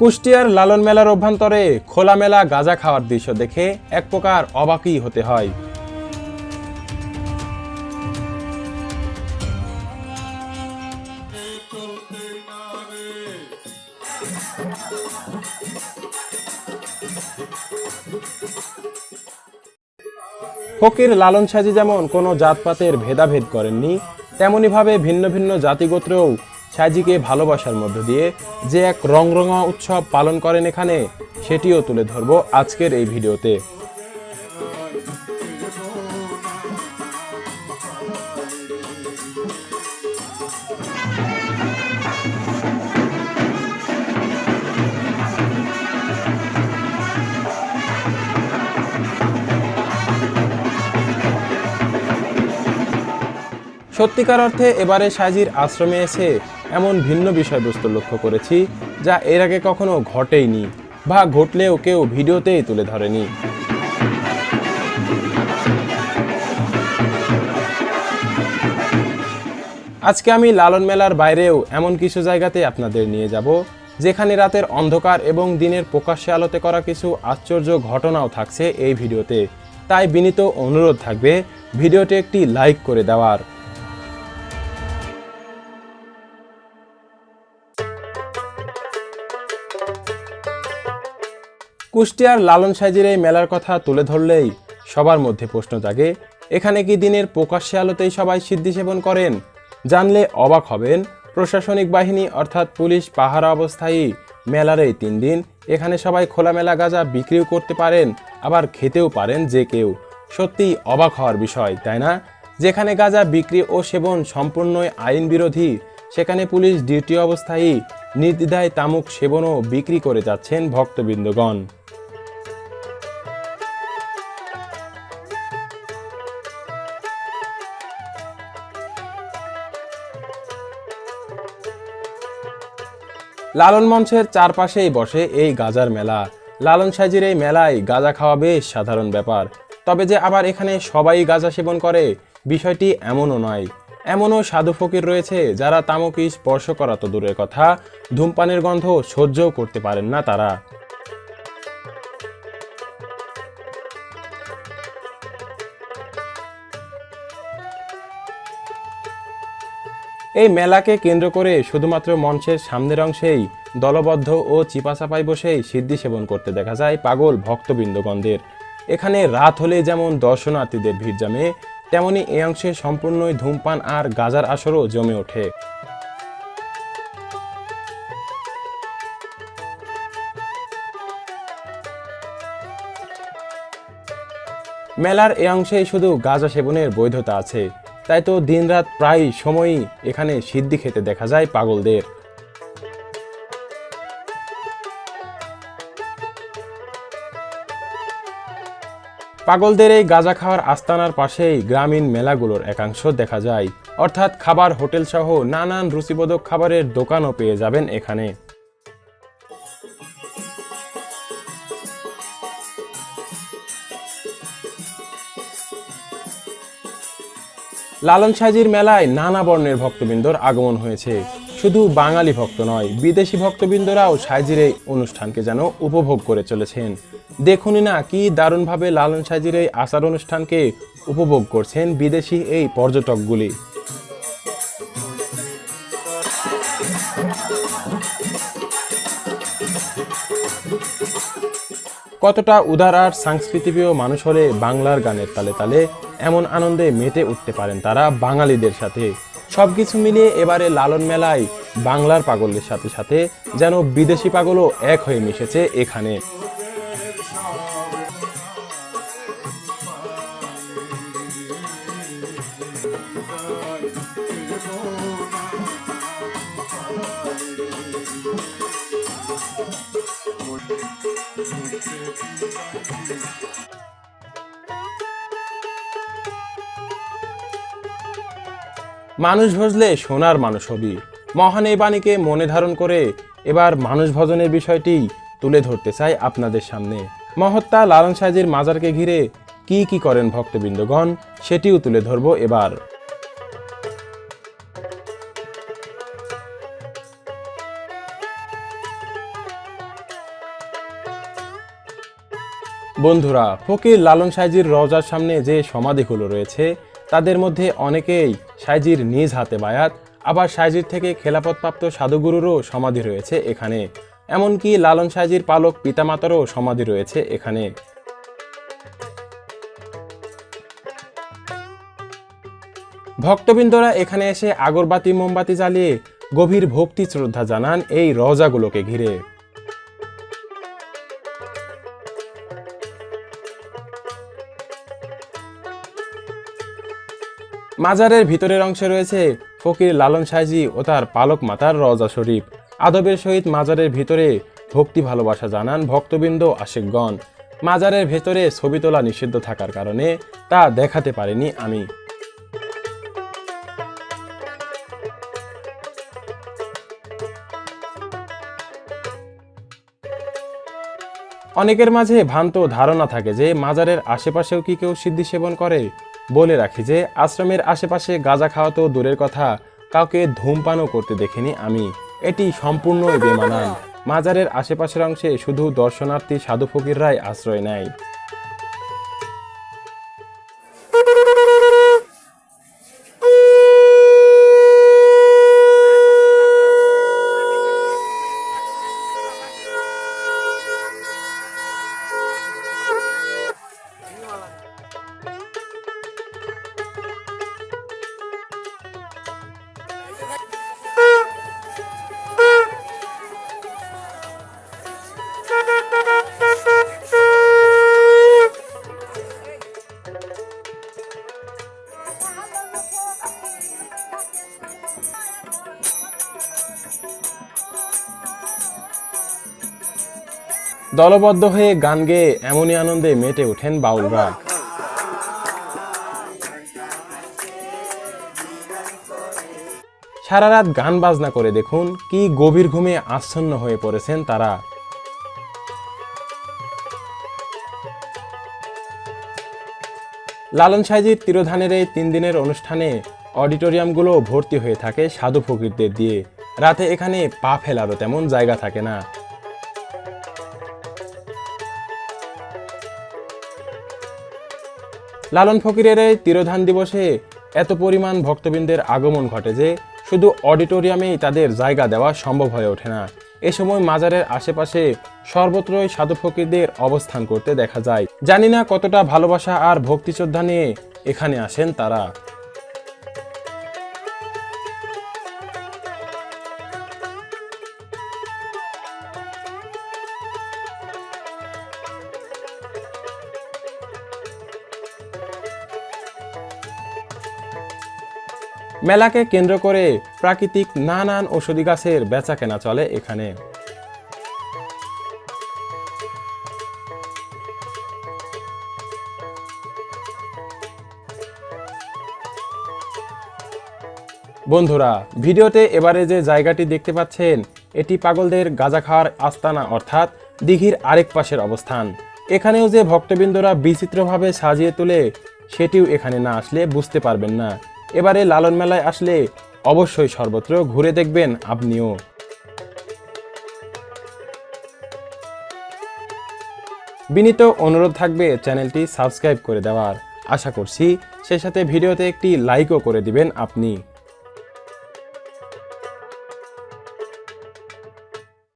কুষ্টিয়ার লালন মেলার অভ্যন্তরে খোলামেলা গাঁজা খাওয়ার দৃশ্য দেখে এক প্রকার অবাকই হতে হয়। ফকির লালন সাজি যেমন কোনো জাতপাতের ভেদাভেদ করেননি, তেমনিভাবে ভিন্ন ভিন্ন জাতিগোত্রেও সাজিকে ভালোবাসার মধ্য দিয়ে যে এক রংরঙা উৎসব পালন করেন এখানে, সেটিও তুলে ধরব আজকের এই ভিডিওতে। সত্যিকার অর্থে এবারে সাজির আশ্রমে এসে এমন ভিন্ন বিষয়বস্তু লক্ষ্য করেছি যা এর আগে কখনো ঘটেইনি বা ঘটলেও কেউ ভিডিওতেই তুলে ধরেনি। আজকে আমি লালন মেলার বাইরেও এমন কিছু জায়গাতে আপনাদের নিয়ে যাব, যেখানে রাতের অন্ধকার এবং দিনের প্রকাশ্যে আলোতে করা কিছু আশ্চর্য ঘটনাও থাকছে এই ভিডিওতে। তাই বিনীত অনুরোধ থাকবে ভিডিওটি একটি লাইক করে দেওয়ার। কুষ্টিয়ার লালন সাইজির এই মেলার কথা তুলে ধরলেই সবার মধ্যে প্রশ্ন জাগে, এখানে কি দিনের প্রকাশ্যে আলোতেই সবাই সিদ্ধি সেবন করেন? জানলে অবাক হবেন, প্রশাসনিক বাহিনী অর্থাৎ পুলিশ পাহারা অবস্থায় মেলার এই তিন দিন এখানে সবাই খোলামেলা গাঁজা বিক্রিও করতে পারেন, আবার খেতেও পারেন যে কেউ। সত্যিই অবাক হওয়ার বিষয়, তাই না? যেখানে গাঁজা বিক্রি ও সেবন সম্পূর্ণই আইন বিরোধী, সেখানে পুলিশ ডিউটি অবস্থায় নির্দ্বিধায় তামুক সেবনও বিক্রি করে যাচ্ছেন ভক্তবৃন্দগণ। লালন মঞ্চের চারপাশেই বসে এই গাজার মেলা। লালন সাজির এই মেলায় গাজা খাওয়া বেশ সাধারণ ব্যাপার। তবে যে আবার এখানে সবাই গাজা সেবন করে, বিষয়টি এমনও নয়। এমনও সাধু ফকির রয়েছে যারা তামকি স্পর্শ করা তো দূরের কথা, ধূমপানের গন্ধ সহ্যও করতে পারেন না তারা। এই মেলাকে কেন্দ্র করে শুধুমাত্র মঞ্চের সামনের অংশেই দলবদ্ধ ও চিপাচাপাই বসেই সিদ্ধি সেবন করতে দেখা যায় পাগল ভক্তবৃন্দগণদের। এখানে রাত হলে যেমন দর্শনার্থীদের ভিড় জমে, তেমনি এই অংশে সম্পূর্ণই ধূমপান আর গাজার আসরও জমে ওঠে। মেলার এ অংশেই শুধু গাঁজা সেবনের বৈধতা আছে। তাই তো দিনরাত প্রায় সময়ই এখানে সিদ্ধি খেতে দেখা যায় পাগলদের। পাগলদের এই গাঁজা খাওয়ার আস্তানার পাশেই গ্রামীণ মেলাগুলোর একাংশ দেখা যায়। অর্থাৎ খাবার হোটেল সহ নানান রুচিবোধক খাবারের দোকানও পেয়ে যাবেন এখানে। লালন সাজির মেলায় নানা বর্ণের ভক্তবৃন্দর আগমন হয়েছে। শুধু বাঙালি ভক্ত নয়, বিদেশি ভক্তবৃন্দরাও সাইজির এই অনুষ্ঠানকে যেন উপভোগ করে চলেছেন। দেখুনি না কি দারুণভাবে লালন সাজির এই আচার অনুষ্ঠানকে উপভোগ করছেন বিদেশি এই পর্যটকগুলি। কতটা উদার আর সাংস্কৃতিপ্রিয় মানুষ হলে বাংলার গানের তালে তালে এমন আনন্দে মেতে উঠতে পারেন তারা বাঙালিদের সাথে। সব কিছু মিলিয়ে এবারে লালন মেলায় বাংলার পাগলদের সাথে সাথে যেন বিদেশি পাগলও এক হয়ে মিশেছে এখানে। মানুষ ভজলে সোনার মানুষ হবি। মহান এই বাণীকে মনে ধারণ করে এবার মানুষ ভজনের বিষয়টি তুলে ধরতে চাই আপনাদের সামনে। মহত্তা লালন সাহেজির মাজারকে ঘিরে কি কি করেন ভক্তবৃন্দগণ, সেটিও তুলে ধরব এবার। বন্ধুরা, ফকির লালন সাহেজির রজার সামনে যে সমাধিগুলো রয়েছে, তাদের মধ্যে অনেকেই সাইজির নিজ হাতে বায়াত, আবার সাইজির থেকে খেলাপথপ্রাপ্ত সাধুগুরুরও সমাধি রয়েছে এখানে। এমনকি লালন সাইজির পালক পিতামাতারও সমাধি রয়েছে এখানে। ভক্তবৃন্দরা এখানে এসে আগরবাতি, মোমবাতি জ্বালিয়ে গভীর ভক্তি শ্রদ্ধা জানান এই রজাগুলোকে ঘিরে। মাজারের ভিতরের অংশে রয়েছে ফকির লালন সাইজি ও তার পালক মাতার রজা শরীফ। আদবের সহিত মাজারের ভিতরে ভক্তি ভালোবাসা জানান ভক্তবৃন্দ আশিকগণ। মাজারের ভেতরে ছবি তোলা নিষিদ্ধ থাকার কারণে তা দেখাতে পারিনি আমি। অনেকের মাঝে ভ্রান্ত ধারণা থাকে যে মাজারের আশেপাশেও কি কেউ সিদ্ধি সেবন করে? বলে রাখি যে, আশ্রমের আশেপাশে গাঁজা খাওয়া তো দূরের কথা, কাউকে ধূমপানও করতে দেখিনি আমি। এটি সম্পূর্ণ বেমানান। মাজারের আশেপাশের অংশে শুধু দর্শনার্থী, সাধু ফকিররাই আশ্রয় নেয়। দলবদ্ধ হয়ে গান গেয়ে এমনই আনন্দে মেতে ওঠেন বাউলরা সারা রাত গান বাজনা করে দেখুন কি গভীর ঘুমে আচ্ছন্ন হয়ে পড়েছেন তারা। লালন সাইজির তিরোধানের এই তিন দিনের অনুষ্ঠানে অডিটোরিয়ামগুলো ভর্তি হয়ে থাকে সাধু ফকিরদের দিয়ে। রাতে এখানে পা ফেলারও তেমন জায়গা থাকে না। লালন ফকিরের এই তিরোধান দিবসে এত পরিমাণ ভক্তবৃন্দের আগমন ঘটে যে শুধু অডিটোরিয়ামেই তাদের জায়গা দেওয়া সম্ভব হয়ে ওঠে না। এ সময় মাজারের আশেপাশে সর্বত্রই সাধু ফকিরদের অবস্থান করতে দেখা যায়। জানি না কতটা ভালোবাসা আর ভক্তিশ্রদ্ধা নিয়ে এখানে আসেন তারা। মেলাকে কেন্দ্র করে প্রাকৃতিক নানান ঔষধি গাছের বেচা কেনা চলে এখানে। বন্ধুরা, ভিডিওতে এবারে যে জায়গাটি দেখতে পাচ্ছেন, এটি পাগলদের গাঁজা খাওয়ার আস্তানা, অর্থাৎ দিঘির আরেক পাশের অবস্থান। এখানেও যে ভক্তবৃন্দরা বিচিত্রভাবে সাজিয়ে তোলে, সেটিও এখানে না আসলে বুঝতে পারবেন না। এবারে লালন মেলায় আসলে অবশ্যই সর্বত্র ঘুরে দেখবেন আপনিও। বিনীত অনুরোধ থাকবে চ্যানেলটি সাবস্ক্রাইব করে দেওয়ার। আশা করছি সেই সাথে ভিডিওতে একটি লাইকও করে দিবেন আপনি।